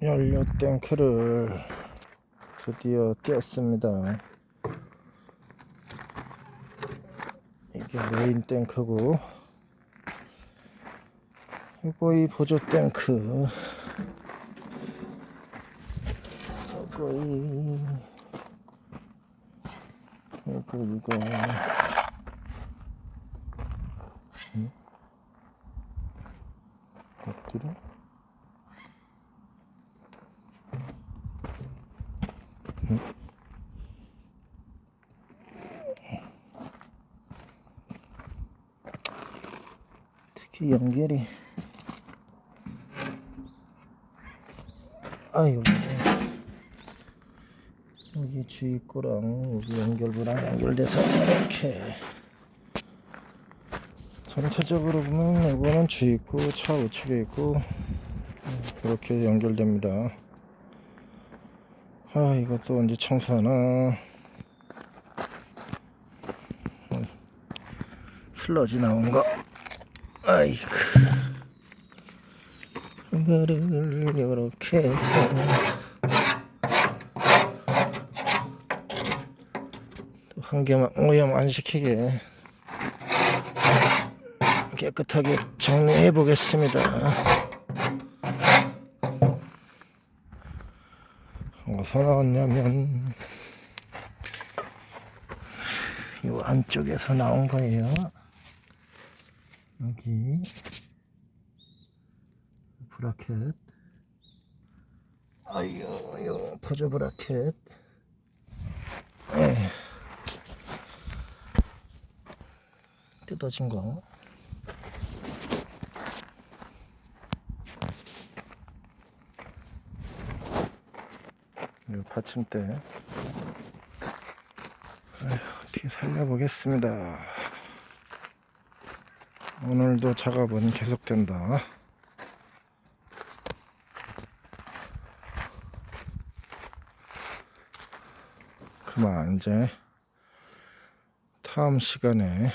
연료 탱크를 드디어 띄었습니다. 이게 메인 탱크고 이거 이 보조 탱크 이거 이 이거 이거 응? 엎드려? 특히 연결이. 아이고. 여기 주입구랑 여기 연결부랑 연결돼서 이렇게. 전체적으로 보면 이거는 주입구 차 우측에 있고 음, 이렇게 연결됩니다 아 이것도 언제 청소하나? 음, 슬러지 나온 거. 아이고. 이거를 이렇게 해서. 또 한 개만 오염 안 시키게. 깨끗하게 정리해 보겠습니다. 나왔냐면 이 안쪽에서 나온 거예요. 여기 브라켓 아유 요 보조 브라켓 예. 뜯어진 거 받침대 어떻게 살려보겠습니다. 오늘도 작업은 계속된다. 그만 이제. 다음 시간에